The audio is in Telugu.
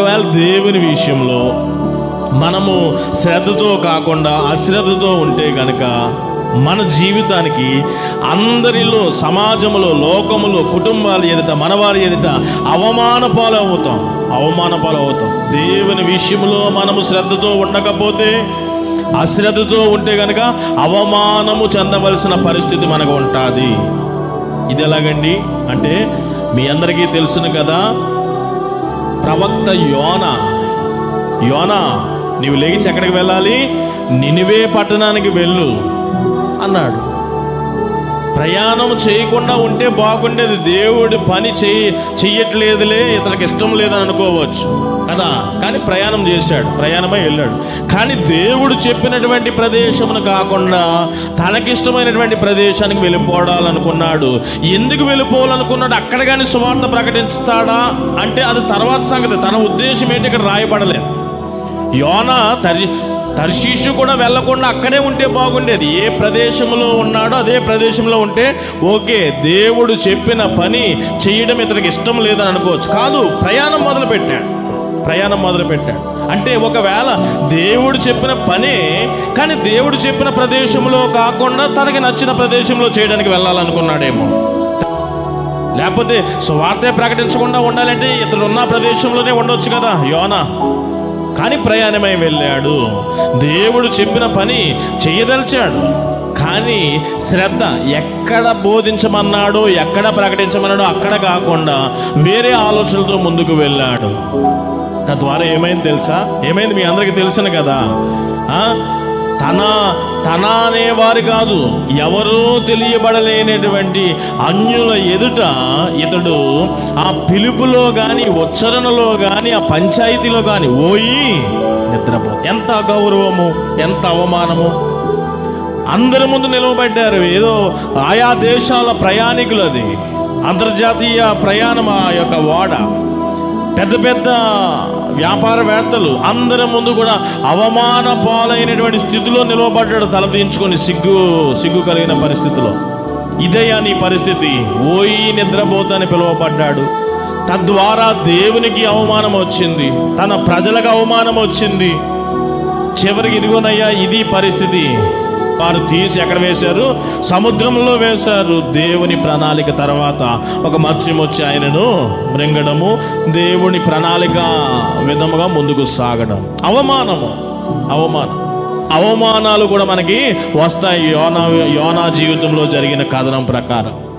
ఒకవేళ దేవుని విషయంలో మనము శ్రద్ధతో కాకుండా అశ్రద్ధతో ఉంటే కనుక మన జీవితానికి అందరిలో సమాజంలో లోకములో కుటుంబాలు ఎదుట మనవారి ఎదుట అవమాన పాలవుతాం అవమాన పాలవుతాం దేవుని విషయంలో మనము శ్రద్ధతో ఉండకపోతే అశ్రద్ధతో ఉంటే కనుక అవమానము చెందవలసిన పరిస్థితి మనకు ఉంటుంది. ఇది ఎలాగండి? అంటే మీ అందరికీ తెలుసును కదా ప్రవక్త యోన. యోన నీవు లేచి ఎక్కడికి వెళ్ళాలి? నినివే పట్టణానికి వెళ్ళు అన్నాడు. ప్రయాణం చేయకుండా ఉంటే బాగుండేది. దేవుడు పని చేయి చెయ్యట్లేదులే ఇతనికి ఇష్టం లేదని అనుకోవచ్చు. కదా? కానీ ప్రయాణం చేశాడు. ప్రయాణమై వెళ్ళాడు. కానీ దేవుడు చెప్పినటువంటి ప్రదేశమును కాకుండా తనకిష్టమైనటువంటి ప్రదేశానికి వెళ్ళిపోవాలనుకున్నాడు. ఎందుకు వెళ్ళిపోవాలనుకున్నాడు? అక్కడ కానీ సువార్త ప్రకటిస్తాడా? అంటే అది తర్వాత సంగతి. తన ఉద్దేశం ఏంటి? ఇక్కడ రాయబడలేదు. యోన తరి తర్షీషు కూడా వెళ్ళకుండా అక్కడే ఉంటే బాగుండేది. ఏ ప్రదేశంలో ఉన్నాడో అదే ప్రదేశంలో ఉంటే ఓకే దేవుడు చెప్పిన పని చేయడం ఇతనికి ఇష్టం లేదని అనుకోవచ్చు. కాదు ప్రయాణం మొదలు పెట్టాడు ప్రయాణం మొదలు పెట్టాడు అంటే ఒకవేళ దేవుడు చెప్పిన పనే కానీ దేవుడు చెప్పిన ప్రదేశంలో కాకుండా తనకి నచ్చిన ప్రదేశంలో చేయడానికి వెళ్ళాలనుకున్నాడేమో. లేకపోతే సువార్తే ప్రకటించకుండా ఉండాలంటే ఇతడు ఉన్న ప్రదేశంలోనే ఉండొచ్చు కదా యోనా? కానీ ప్రయాణమై వెళ్ళాడు. దేవుడు చెప్పిన పని చేయదలిచాడు. కానీ శ్రద్ధ ఎక్కడ బోధించమన్నాడో ఎక్కడ ప్రకటించమన్నాడో అక్కడ కాకుండా వేరే ఆలోచనలతో ముందుకు వెళ్ళాడు. తద్వారా ఏమైంది తెలుసా? ఏమైంది మీ అందరికీ తెలుసును కదా? ఆ? తన తన అనేవారు కాదు ఎవరో తెలియబడలేనటువంటి అన్యుల ఎదుట ఇతడు ఆ పిలుపులో కానీ ఉచ్చరణలో కానీ ఆ పంచాయతీలో కానీ ఓయి నిద్రపో ఎంత గౌరవము ఎంత అవమానము. అందరి ముందు నిలవబడ్డారు. ఏదో ఆయా దేశాల ప్రయాణికులు అది అంతర్జాతీయ ప్రయాణం ఆ యొక్క ఓడ పెద్ద పెద్ద వ్యాపారవేత్తలు అందరి ముందు కూడా అవమాన పాలైనటువంటి స్థితిలో నిలవబడ్డాడు తలదించుకొని సిగ్గు సిగ్గు కలిగిన పరిస్థితిలో. ఇదయ్యా నీ పరిస్థితి. ఓయి నిద్రపోతని పిలువబడ్డాడు. తద్వారా దేవునికి అవమానం వచ్చింది. తన ప్రజలకు అవమానం వచ్చింది. చివరికి ఇదిగోనయ్యా ఇది పరిస్థితి. వారు తీసి ఎక్కడ వేశారు? సముద్రంలో వేశారు. దేవుని ప్రణాళిక తర్వాత ఒక మత్స్యం వచ్చి ఆయనను మృంగడము దేవుని ప్రణాళిక విధముగా ముందుకు సాగడం. అవమానము. అవమానం. అవమానాలు కూడా మనకి వస్తాయి. యోనా యోనా జీవితంలో జరిగిన కథనం ప్రకారం.